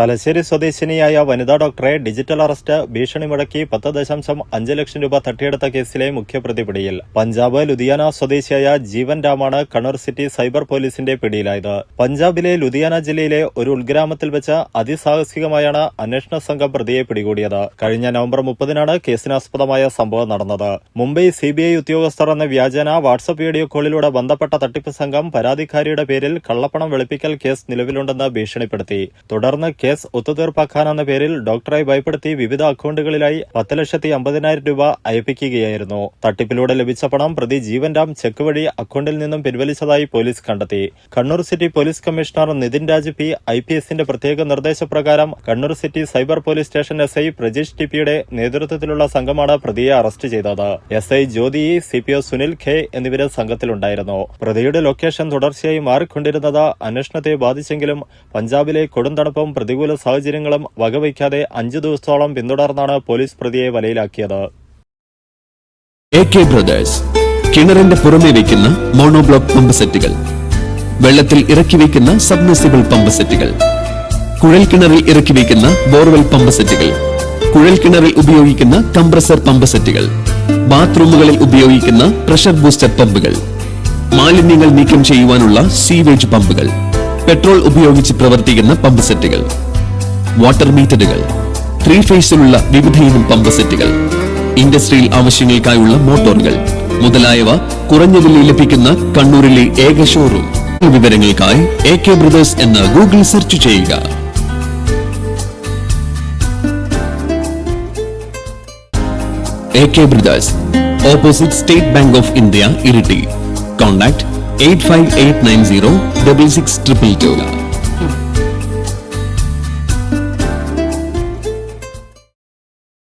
തലശ്ശേരി സ്വദേശിനിയായ വനിതാ ഡോക്ടറെ ഡിജിറ്റൽ അറസ്റ്റ് ഭീഷണി മുടക്കി പത്ത് ദശാംശം അഞ്ച് ലക്ഷം രൂപ തട്ടിയെടുത്ത കേസിലെ മുഖ്യപ്രതി പിടിയിൽ. പഞ്ചാബ് ലുധിയാന സ്വദേശിയായ ജീവൻ രാമാണ് കണ്ണൂർ സിറ്റി സൈബർ പോലീസിന്റെ പിടിയിലായത്. പഞ്ചാബിലെ ലുധിയാന ജില്ലയിലെ ഒരു ഉൾഗ്രാമത്തിൽ വെച്ച് അതിസാഹസികമായാണ് അന്വേഷണ സംഘം പ്രതിയെ പിടികൂടിയത്. കഴിഞ്ഞ നവംബർ മുപ്പതിനാണ് കേസിനാസ്പദമായ സംഭവം നടന്നത്. മുംബൈ സിബിഐ ഉദ്യോഗസ്ഥർ എന്ന വ്യാജന വാട്സപ്പ് വീഡിയോ കോളിലൂടെ ബന്ധപ്പെട്ട തട്ടിപ്പ് സംഘം പരാതിക്കാരിയുടെ പേരിൽ കള്ളപ്പണം വെളുപ്പിക്കൽ കേസ് നിലവിലുണ്ടെന്ന് ഭീഷണിപ്പെടുത്തി. തുടർന്ന് കേസ് ഒത്തുതീർപ്പാക്കാനെന്ന പേരിൽ ഡോക്ടറെ ഭയപ്പെടുത്തി വിവിധ അക്കൗണ്ടുകളിലായി പത്ത് ലക്ഷത്തി അമ്പതിനായിരം രൂപ അയപ്പിക്കുകയായിരുന്നു. തട്ടിപ്പിലൂടെ ലഭിച്ച പണം പ്രതി ജീവൻ രാം ചെക്ക് വഴി അക്കൗണ്ടിൽ നിന്നും പിൻവലിച്ചതായി പോലീസ് കണ്ടെത്തി. Kannur city police commissioner Nithin Raj P I P എസിന്റെ പ്രത്യേക നിർദ്ദേശപ്രകാരം Kannur city cyber police station S I Prajeesh T പിയുടെ നേതൃത്വത്തിലുള്ള സംഘമാണ് പ്രതിയെ അറസ്റ്റ് ചെയ്തത്. S I Jyothi C P O Sunil ഖെ എന്നിവരെ സംഘത്തിലുണ്ടായിരുന്നു. പ്രതിയുടെ ലൊക്കേഷൻ തുടർച്ചയായി മാറിക്കൊണ്ടിരുന്നത് അന്വേഷണത്തെ ബാധിച്ചെങ്കിലും പഞ്ചാബിലെ കൊടുംതണുപ്പും പ്രതികൂല സാഹചര്യങ്ങളും വകവയ്ക്കാതെ അഞ്ചു ദിവസത്തോളം പിന്തുടർന്നാണ് പോലീസ് പ്രതിയെ വലയിലാക്കിയത്. കിണറിന്റെ പുറമെ വയ്ക്കുന്ന മോണോബ്ലോക്ക് പമ്പ് സെറ്റുകൾ വെള്ളത്തിൽ ഇറക്കി വയ്ക്കുന്ന സബ്മെസിബിൾ പമ്പ് സെറ്റുകൾ കുഴൽ കിണറിൽ ഇറക്കി വയ്ക്കുന്ന ബോർവെൽ പമ്പ് സെറ്റുകൾ കുഴൽ കിണറിൽ ഉപയോഗിക്കുന്ന കംപ്രസർ പമ്പ് സെറ്റുകൾ ബാത്റൂമുകളിൽ ഉപയോഗിക്കുന്ന പ്രഷർ ബൂസ്റ്റർ പമ്പുകൾ മാലിന്യങ്ങൾ നീക്കം ചെയ്യുവാനുള്ള സീവേജ് പമ്പുകൾ പെട്രോൾ ഉപയോഗിച്ച് പ്രവർത്തിക്കുന്ന പമ്പ് സെറ്റുകൾ. വാട്ടർ മീറ്ററുകൾ ത്രീ ഫേസിലുള്ള വിവിധയിനം പമ്പ് സെറ്റുകൾ ഇൻഡസ്ട്രിയൽ ആവശ്യങ്ങൾക്കായുള്ള മോട്ടോറുകൾ മുതലായവ കുറഞ്ഞ വിലയിൽ ലഭിക്കുന്ന കണ്ണൂരിലെ ഏക ഷോറൂം വിവരങ്ങൾക്കായി എ കെ ബ്രദേഴ്സ് എന്ന് ഗൂഗിൾ സെർച്ച് ചെയ്യുക. A K brothers opposite State Bank of India Iritty contact eight five eight nine zero double six triple two